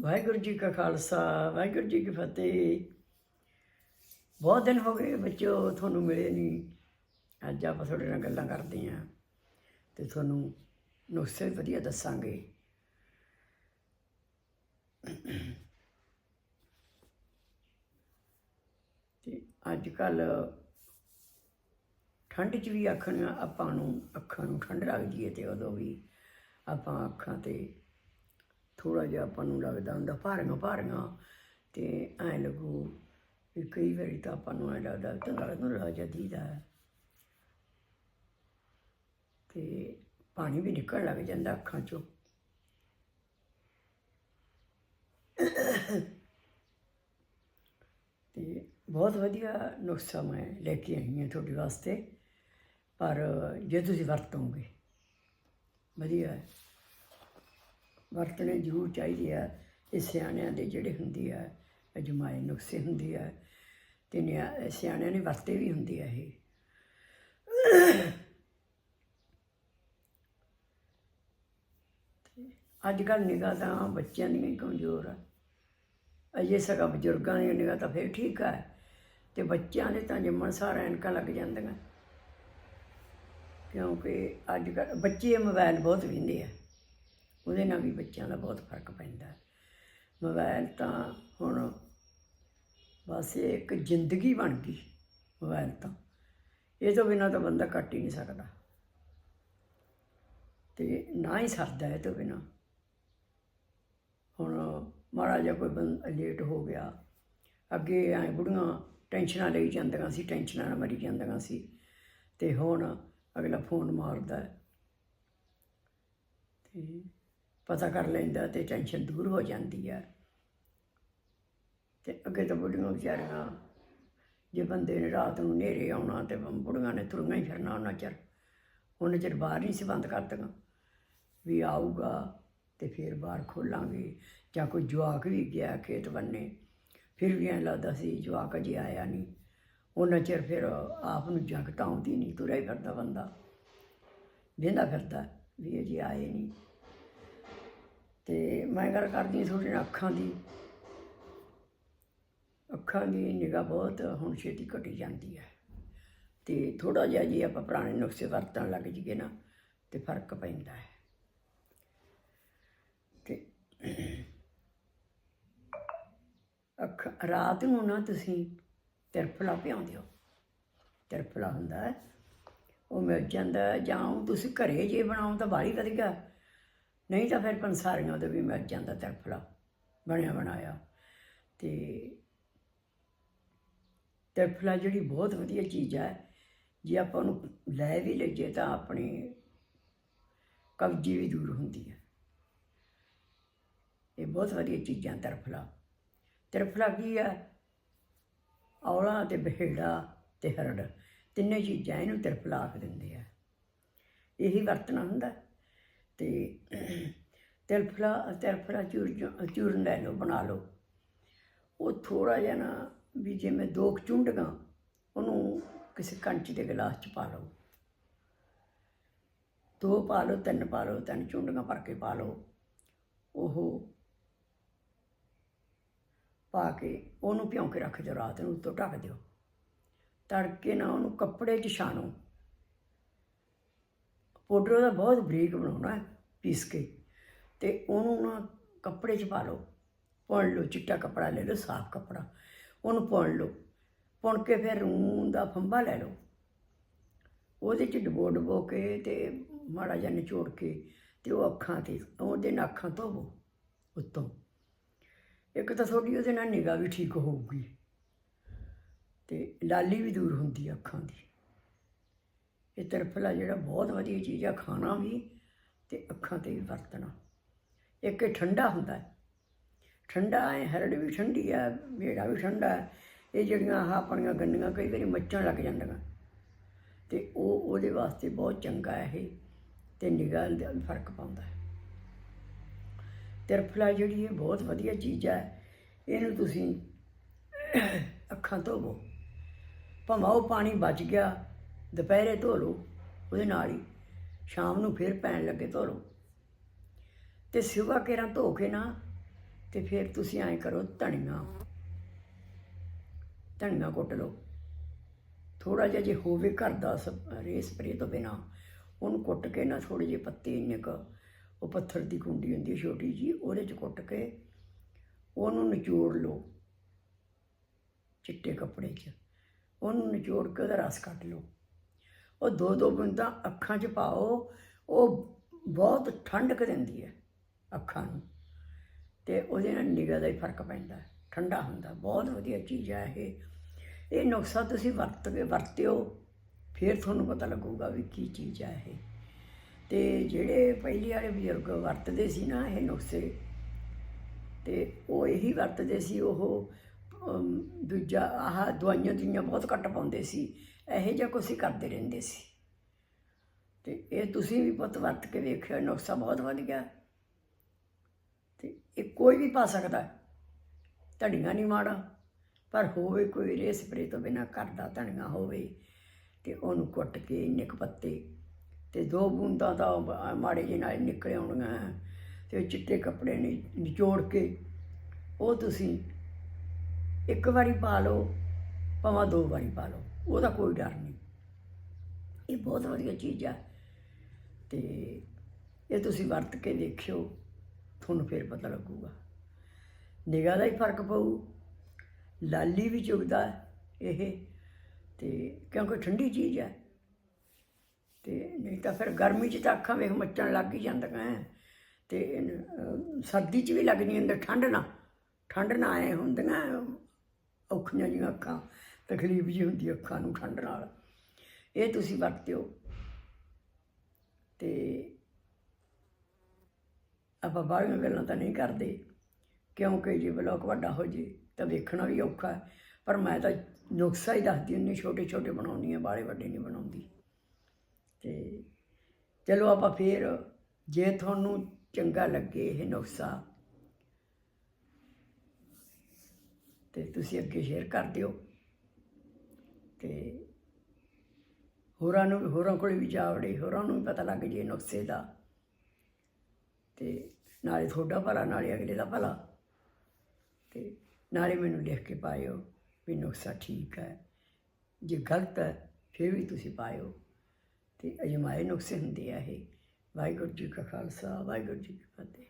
ਵਾਹਿਗੁਰੂ ਜੀ ਕਾ ਖਾਲਸਾ, ਵਾਹਿਗੁਰੂ ਜੀ ਕੀ ਫਤਿਹ। ਬਹੁਤ ਦਿਨ ਹੋ ਗਏ ਬੱਚੋ ਤੁਹਾਨੂੰ ਮਿਲੇ ਨਹੀਂ। ਅੱਜ ਆਪਾਂ ਤੁਹਾਡੇ ਨਾਲ ਗੱਲਾਂ ਕਰਦੇ ਆਂ ਤੇ ਤੁਹਾਨੂੰ ਨੁਸਖੇ ਵਧੀਆ ਦੱਸਾਂਗੇ। ਤੇ ਅੱਜ ਕੱਲ ਠੰਡ 'ਚ ਵੀ ਆਖਣ ਆਪਾਂ ਨੂੰ, ਅੱਖਾਂ ਨੂੰ ਠੰਡ ਲੱਗਦੀ ਹੈ ਤੇ ਉਦੋਂ ਵੀ ਆਪਾਂ ਅੱਖਾਂ ਤੇ ਥੋੜਾ ਜਿਹਾ ਆਪਾਂ ਨੂੰ ਲੱਗਦਾ ਹੁੰਦਾ ਭਾਰੀਆਂ ਭਾਰੀਆਂ ਤੇ ਐ ਲੱਗੂ ਵੀ ਕਈ ਵਾਰੀ ਤਾਂ ਆਪਾਂ ਨੂੰ ਐ ਲੱਗਦਾ ਤਾਂ ਨਾਲ ਨੂੰ ਰਾਜਾ ਦੀਦਾ ਤੇ ਪਾਣੀ ਵੀ ਨਿਕਲਣ ਲੱਗ ਜਾਂਦਾ ਅੱਖਾਂ ਚੋਂ। ਤੇ ਬਹੁਤ ਵਧੀਆ ਨੁਸਖਾ ਮੈਂ ਲੈ ਕੇ ਆਈ ਹਾਂ ਤੁਹਾਡੇ ਵਾਸਤੇ, ਪਰ ਜੇ ਤੁਸੀਂ ਵਰਤੋਗੇ, ਵਧੀਆ ਹੈ। ਵਰਤਣੇ ਜ਼ਰੂਰ ਚਾਹੀਦੇ ਆ ਇਹ ਸਿਆਣਿਆਂ ਦੇ ਜਿਹੜੇ ਹੁੰਦੀ ਆ, ਅਜਮਾਏ ਨੁਕਸੇ ਹੁੰਦੀ ਆ, ਤੇ ਨਿਆ- ਸਿਆਣਿਆਂ ਨੇ ਵਰਤੇ ਵੀ ਹੁੰਦੀ ਆ ਇਹ। ਅੱਜ ਕੱਲ੍ਹ ਨਿਗਾਹ ਤਾਂ ਬੱਚਿਆਂ ਦੀਆਂ ਹੀ ਕਮਜ਼ੋਰ ਆ। ਅਜੇ ਸਗਾ ਬਜ਼ੁਰਗਾਂ ਦੀ ਨਿਗਾਹ ਤਾਂ ਫਿਰ ਠੀਕ ਆ, ਤੇ ਬੱਚਿਆਂ ਦੇ ਤਾਂ ਜੰਮਣ ਸਾਰ ਐਨਕਾਂ ਲੱਗ ਜਾਂਦੀਆਂ। ਕਿਉਂਕਿ ਅੱਜ ਕੱਲ੍ਹ ਬੱਚੇ ਮੋਬਾਈਲ ਬਹੁਤ ਵੇਂਦੇ ਆ। ਉਹਦੇ ਨਾਲ ਵੀ ਬੱਚਿਆਂ ਦਾ ਬਹੁਤ ਫ਼ਰਕ ਪੈਂਦਾ ਹੈ। ਮੋਬਾਈਲ ਤਾਂ ਹੁਣ ਬਸ ਇਹ ਇੱਕ ਜ਼ਿੰਦਗੀ ਬਣ ਗਈ ਮੋਬਾਈਲ ਤਾਂ। ਇਹ ਤੋਂ ਬਿਨਾਂ ਤਾਂ ਬੰਦਾ ਕੱਟ ਹੀ ਨਹੀਂ ਸਕਦਾ। ਤੇ ਨਾ ਹੀ ਸਰਦਾ ਇਹ ਤੋਂ ਬਿਨਾਂ। ਹੁਣ ਮਾੜਾ ਜਿਹਾ ਕੋਈ ਬੰਦਾ ਲੇਟ ਹੋ ਗਿਆ। ਅੱਗੇ ਐ ਬੁੜੀਆਂ ਟੈਨਸ਼ਨਾਂ ਲਈ ਜਾਂਦੀਆਂ ਸੀ, ਟੈਨਸ਼ਨਾਂ ਨਾਲ ਮਰੀ ਜਾਂਦੀਆਂ ਸੀ। ਤੇ ਹੁਣ ਅਗਲਾ ਫੋਨ ਮਾਰਦਾ ਹੈ। ਤੇ ਪਤਾ ਕਰ ਲੈਂਦਾ ਤੇ ਟੈਨਸ਼ਨ ਦੂਰ ਹੋ ਜਾਂਦੀ ਹੈ ਤੇ ਅੱਗੇ ਤਾਂ ਬੁੱਢੀਆਂ ਵਿਚਾਰੀਆਂ, ਜੇ ਬੰਦੇ ਨੇ ਰਾਤ ਨੂੰ ਹਨੇਰੇ ਆਉਣਾ ਤੇ ਬੁੜੀਆਂ ਨੇ ਤੁਰੀਆਂ ਹੀ ਫਿਰਨਾ ਉਹਨਾਂ ਚਿਰ। ਉਹਨਾਂ ਚਿਰ ਬਾਹਰ ਨਹੀਂ ਸੀ ਬੰਦ ਕਰਦੀਆਂ ਵੀ ਆਊਗਾ ਤੇ ਫਿਰ ਬਾਹਰ ਖੋਲਾਂਗੇ। ਜਾਂ ਕੋਈ ਜਵਾਕ ਵੀ ਗਿਆ ਖੇਤ ਬੰਨੇ। ਫਿਰ ਵੀ ਐਂ ਲੱਗਦਾ ਸੀ ਜਵਾਕ ਅਜੇ ਆਇਆ ਨਹੀਂ। ਉਹਨਾਂ ਚਿਰ ਫਿਰ ਆਪ ਨੂੰ ਜਗਤ ਆਉਂਦੀ ਨਹੀਂ, ਤੁਰਿਆ ਹੀ ਫਿਰਦਾ ਬੰਦਾ। ਵੇਂਦਾ ਫਿਰਦਾ ਵੀ ਅਜੇ ਆਏ ਨਹੀਂ। ਤੇ ਮੈਂ ਗੱਲ ਕਰਦੀ ਹਾਂ ਤੁਹਾਡੇ ਨਾਲ ਅੱਖਾਂ ਦੀ। ਅੱਖਾਂ ਦੀ ਨਿਗਾਹ ਬਹੁਤ ਹੁਣ ਛੇਤੀ ਘਟੀ ਜਾਂਦੀ ਹੈ। ਤੇ ਥੋੜਾ ਜਿਹਾ ਜੇ ਆਪਾਂ ਪੁਰਾਣੇ ਨੁਸਖੇ ਵਰਤਣ ਲੱਗ ਜੀਏ ਨਾ, ਤੇ ਫ਼ਰਕ ਪੈਂਦਾ ਹੈ। ਤੇ ਅੱਖ, ਰਾਤ ਨੂੰ ਨਾ ਤੁਸੀਂ ਤਿਰਫਲਾ ਪਿਆਉਂਦੇ ਹੋ। ਤਿਰਫਲਾ ਹੁੰਦਾ ਉਹ ਮਿਲ ਜਾਂਦਾ ਜਾਂ ਉਹ ਤੁਸੀਂ ਘਰੇ ਜੇ ਬਣਾਓ ਤਾਂ ਬਾਹਲੀ ਵਧੀਆ। ਨਹੀਂ ਤਾਂ ਫਿਰ ਪੰਸਾਰੀਆਂ ਦੇ ਵੀ ਮਿਲ ਜਾਂਦਾ ਤਰਫਲਾ ਬਣਿਆ ਬਣਾਇਆ ਤੇ ਤਿਰਫਲਾ ਜਿਹੜੀ ਬਹੁਤ ਵਧੀਆ ਚੀਜ਼ ਹੈ ਜੇ ਆਪਾਂ ਨੂੰ ਲੈ ਵੀ ਲਈਏ ਤਾਂ ਆਪਣੀ ਕਬਜੀ ਵੀ ਦੂਰ ਹੁੰਦੀ ਹੈ ਇਹ ਬਹੁਤ ਵਧੀਆ ਚੀਜ਼ਾਂ ਤਰਫਲਾ ਤਿਰਫਲਾ ਕੀ ਹੈ ਔਲਾ ਤੇ ਬਹਿੜਾ ਤੇ ਹਰੜ, ਤਿੰਨੇ ਚੀਜ਼ਾਂ ਇਹਨੂੰ ਤਿਰਫਲਾ ਆਖ ਦਿੰਦੇ ਆ। ਇਹੀ ਵਰਤਣਾ ਹੁੰਦਾ। ਤੇ ਤਿਲਫਲਾ ਤਿਰਫਲਾ ਚੂਰ ਚੂਰਨ ਲੈ ਲਓ ਬਣਾ ਲਓ। ਉਹ ਥੋੜਾ ਜਿਹਾ ਨਾ ਵੀ ਜਿਵੇਂ ਦੋ ਕੁ ਚੁੰਡਗਾਂ ਉਹਨੂੰ ਕਿਸੇ ਕੰਚ ਦੇ ਗਲਾਸ 'ਚ ਪਾ ਲਓ। ਦੋ ਪਾ ਲਓ, ਤਿੰਨ ਪਾ ਲਓ, ਤਿੰਨ ਚੁੰਡਗਾਂ ਭਰ ਕੇ ਪਾ ਲਓ। ਉਹ ਪਾ ਕੇ ਉਹਨੂੰ ਭਿਉਂ ਕੇ ਰੱਖ ਦਿਓ, ਰਾਤ ਨੂੰ ਉੱਤੋਂ ਢੱਕ ਦਿਓ। ਤੜਕੇ ਨਾ ਉਹਨੂੰ ਕੱਪੜੇ 'ਚ ਛਾਣੋ। ਪਾਊਡਰ ਉਹਦਾ ਬਹੁਤ ਬਰੀਕ ਬਣਾਉਣਾ ਹੈ ਪੀਸ ਕੇ ਤੇ ਉਹਨੂੰ ਨਾ ਕੱਪੜੇ 'ਚ ਪਾ ਲਓ ਪੁਣ ਲਓ, ਚਿੱਟਾ ਕੱਪੜਾ ਲੈ ਲਓ, ਸਾਫ਼ ਕੱਪੜਾ, ਉਹਨੂੰ ਪੁਣ ਲਓ ਪੁਣ ਕੇ ਫਿਰ ਰੂੰ ਦਾ ਫੰਬਾ ਲੈ ਲਓ। ਉਹਦੇ 'ਚ ਡਬੋ ਡਬੋ ਕੇ ਤੇ ਮਾੜਾ ਜਿਹਾ ਨਿਚੋੜ ਕੇ ਤੇ ਉਹ ਅੱਖਾਂ ਤੇ, ਉਹਦੇ ਨਾਲ ਅੱਖਾਂ ਧੋਵੋ ਉੱਤੋਂ। ਇੱਕ ਤਾਂ ਤੁਹਾਡੀ ਉਹਦੇ ਨਾਲ ਨਿਗਾਹ ਵੀ ਠੀਕ ਹੋਊਗੀ ਤੇ ਲਾਲੀ ਵੀ ਦੂਰ ਹੁੰਦੀ ਅੱਖਾਂ ਦੀ। ਇਹ ਤਰਫਲਾ ਜਿਹੜਾ ਬਹੁਤ ਵਧੀਆ ਚੀਜ਼ ਆ, ਖਾਣਾ ਵੀ ਤੇ ਅੱਖਾਂ ਤੇ ਵੀ ਵਰਤਣਾ। ਇੱਕ ਇਹ ਠੰਡਾ ਹੁੰਦਾ ਹੈ। ਠੰਡਾ ਹੈ ਹਰੜ ਵੀ ਠੰਡੀ ਆ ਮੇੜਾ ਵੀ ਠੰਡਾ ਹੈ। ਇਹ ਜਿਹੜੀਆਂ ਆਹ ਆਪਣੀਆਂ ਗੰਡੀਆਂ ਕਈ ਵਾਰੀ ਮੱਚਣ ਲੱਗ ਜਾਂਦੀਆਂ। ਤੇ ਉਹ, ਉਹਦੇ ਵਾਸਤੇ ਬਹੁਤ ਚੰਗਾ ਹੈ ਇਹ, ਤੇ ਨਿਗਾਹ ਦਾ ਫ਼ਰਕ ਪਾਉਂਦਾ ਹੈ। ਤਿਰਫਲਾ ਜਿਹੜੀ ਇਹ ਬਹੁਤ ਵਧੀਆ ਚੀਜ਼ ਹੈ ਇਹਨੂੰ ਤੁਸੀਂ ਅੱਖਾਂ ਧੋਵੋ। ਭਾਵੇਂ ਉਹ ਪਾਣੀ ਬਚ ਗਿਆ ਦੁਪਹਿਰੇ ਧੋ ਲਓ, ਉਹਦੇ ਨਾਲ ਹੀ। ਸ਼ਾਮ ਨੂੰ ਫਿਰ ਪੈਣ ਲੱਗੇ ਧੋ ਲਓ। ਤੇ ਸਿਵਾ ਕੇਰਾਂ ਧੋ ਕੇ ਨਾ, ਤੇ ਫਿਰ ਤੁਸੀਂ ਐਂ ਕਰੋ, ਧਨੀਆ ਧਨੀਆ ਕੁੱਟ ਲਓ। ਥੋੜਾ ਜਿਹਾ ਜੇ ਹੋਵੇ ਘਰ ਦਾ ਰੇ ਸਪਰੇ ਤੋਂ ਬਿਨਾ, ਉਹਨੂੰ ਕੁੱਟ ਕੇ ਨਾ ਥੋੜੇ ਜਿਹੇ ਪੱਤੇ ਇੰਨੇ ਕੁ, ਉਹ ਪੱਥਰ ਦੀ ਕੁੰਡੀ ਹੁੰਦੀ ਛੋਟੀ ਜੀ ਉਹਦੇ ਚ ਕੁੱਟ ਕੇ ਉਹਨੂੰ ਨਿਚੋੜ ਲਓ, ਚਿੱਟੇ ਕੱਪੜੇ 'ਚ। ਉਹਨੂੰ ਨਿਚੋੜ ਕੇ ਉਹਦਾ ਰਸ ਕੱਢ ਲਓ। ਉਹ ਦੋ ਦੋ ਬੂੰਦਾਂ ਅੱਖਾਂ 'ਚ ਪਾਓ, ਉਹ ਬਹੁਤ ਠੰਡਕ ਦਿੰਦੀ ਹੈ ਅੱਖਾਂ ਨੂੰ। ਤੇ ਉਹਦੇ ਨਾਲ ਨਿਗਾਹ ਦਾ ਹੀ ਫ਼ਰਕ ਪੈਂਦਾ, ਠੰਡਾ ਹੁੰਦਾ, ਬਹੁਤ ਵਧੀਆ ਚੀਜ਼ ਹੈ ਇਹ। ਇਹ ਨੁਕਸਾ ਤੁਸੀਂ ਵਰਤ ਕੇ ਵਰਤਿਓ, ਫਿਰ ਤੁਹਾਨੂੰ ਪਤਾ ਲੱਗੂਗਾ ਵੀ ਕੀ ਚੀਜ਼ ਹੈ ਇਹ। ਤੇ ਜਿਹੜੇ ਪਹਿਲੇ ਵਾਲੇ ਬਜ਼ੁਰਗ ਵਰਤਦੇ ਸੀ ਨਾ ਇਹ ਨੁਸਖੇ, ਤੇ ਉਹ ਇਹੀ ਵਰਤਦੇ ਸੀ, ਉਹ ਦੂਜਾ, ਆਹ ਦਵਾਈਆਂ ਦੁਈਆਂ ਬਹੁਤ ਘੱਟ ਪਾਉਂਦੇ ਸੀ। ਇਹੋ ਜਿਹਾ ਕੁਛ ਹੀ ਕਰਦੇ ਰਹਿੰਦੇ ਸੀ ਤੇ ਇਹ ਤੁਸੀਂ ਵੀ ਪੁੱਤ ਵਰਤ ਕੇ ਵੇਖਿਓ ਨੁਕਸਾ ਬਹੁਤ ਵਧੀਆ ਤੇ ਇਹ ਕੋਈ ਵੀ ਪਾ ਸਕਦਾ ਹੈ। ਧਨੀਆ ਨਹੀਂ ਮਾੜਾ, ਪਰ ਹੋਵੇ ਕੋਈ ਰੇ ਸਪਰੇ ਤੋਂ ਬਿਨਾ ਕਰਦਾ ਧਣੀਆਂ ਹੋਵੇ ਤੇ ਉਹਨੂੰ ਕੁੱਟ ਕੇ ਇੰਨੇ ਕੁ ਪੱਤੇ ਤੇ ਦੋ ਬੂੰਦਾਂ ਦਾ ਬ- ਮਾੜੇ ਜਿਹੇ ਨਾਲ ਨਿਕਲ ਆਉਣੀਆਂ ਤੇ ਉਹ ਚਿੱਟੇ ਕੱਪੜੇ ਨੇ, ਨਿਚੋੜ ਕੇ ਉਹ ਤੁਸੀਂ ਇੱਕ ਵਾਰੀ ਪਾ ਲਓ, ਭਾਵੇਂ ਦੋ ਵਾਰੀ ਪਾ ਲਓ ਉਹਦਾ ਕੋਈ ਡਰ ਨਹੀਂ। ਇਹ ਬਹੁਤ ਵਧੀਆ ਚੀਜ਼ ਆ। ਤੇ ਇਹ ਤੁਸੀਂ ਵਰਤ ਕੇ ਦੇਖਿਓ, ਤੁਹਾਨੂੰ ਫਿਰ ਪਤਾ ਲੱਗੂਗਾ। ਨਿਗਾਹ ਦਾ ਹੀ ਫ਼ਰਕ ਪਊ। ਲਾਲੀ ਵੀ ਚੁਗਦਾ ਇਹ। ਤੇ ਕਿਉਂਕਿ ਠੰਡੀ ਚੀਜ਼ ਹੈ। ਤੇ ਨਹੀਂ ਤਾਂ ਫਿਰ ਗਰਮੀ 'ਚ ਤਾਂ ਅੱਖਾਂ ਵੇਖ ਮੱਚਣ ਲੱਗ ਹੀ ਜਾਂਦੀਆਂ ਐ। ਤੇ ਸਰਦੀ 'ਚ ਵੀ ਲੱਗਦੀ ਅੰਦਰ ਠੰਡ ਨਾ ਠੰਡ ਨਾ ਆਏ ਹੁੰਦੀਆਂ, ਔਖੀਆਂ ਜਿਹੀਆਂ ਅੱਖਾਂ। ਤਕਲੀਫ ਜੀ ਹੁੰਦੀ ਅੱਖਾਂ ਨੂੰ ਠੰਡ ਨਾਲ। ਇਹ ਤੁਸੀਂ ਵਰਤਿਓ। ਤੇ ਆਪਾਂ ਬਾਹਰੀਆਂ ਗੱਲਾਂ ਤਾਂ ਨਹੀਂ ਕਰਦੇ, ਕਿਉਂਕਿ ਜੇ ਬਲੌਕ ਵੱਡਾ ਹੋ ਜੇ ਤਾਂ ਵੇਖਣਾ ਵੀ ਔਖਾ ਹੈ। ਪਰ ਮੈਂ ਤਾਂ ਨੁਕਸਾ ਹੀ ਦੱਸਦੀ ਹੁੰਦੀ ਛੋਟੇ ਛੋਟੇ ਬਣਾਉਣੀ ਆ ਬਾਲੇ ਵੱਡੇ ਨਹੀਂ ਬਣਾਉਂਦੀ। ਤੇ ਚਲੋ ਆਪਾਂ ਫੇਰ, ਜੇ ਤੁਹਾਨੂੰ ਚੰਗਾ ਲੱਗੇ ਇਹ ਨੁਕਸਾ ਤੇ ਤੁਸੀਂ ਅੱਗੇ ਸ਼ੇਅਰ ਕਰ ਦਿਓ ਤੇ ਹੋਰਾਂ ਨੂੰ, ਹੋਰਾਂ ਕੋਲ ਵੀ ਜਾਵੜੇ ਹੋਰਾਂ ਨੂੰ ਵੀ ਪਤਾ ਲੱਗ ਜੇ ਨੁਕਸੇ ਦਾ। ਤੇ ਨਾਲੇ ਤੁਹਾਡਾ ਭਲਾ, ਨਾਲੇ ਅਗਲੇ ਦਾ ਭਲਾ। ਤੇ ਨਾਲੇ ਮੈਨੂੰ ਲਿਖ ਕੇ ਪਾਇਓ ਵੀ ਨੁਕਸਾ ਠੀਕ ਹੈ। ਜੇ ਗਲਤ ਹੈ, ਫਿਰ ਵੀ ਤੁਸੀਂ ਪਾਇਓ। ਤੇ ਅਜਮਾਏ ਨੁਕਸੇ ਹੁੰਦੇ ਆ ਇਹ। ਵਾਹਿਗੁਰੂ ਜੀ ਕਾ ਖਾਲਸਾ, ਵਾਹਿਗੁਰੂ ਜੀ ਕੀ ਫਤਿਹ।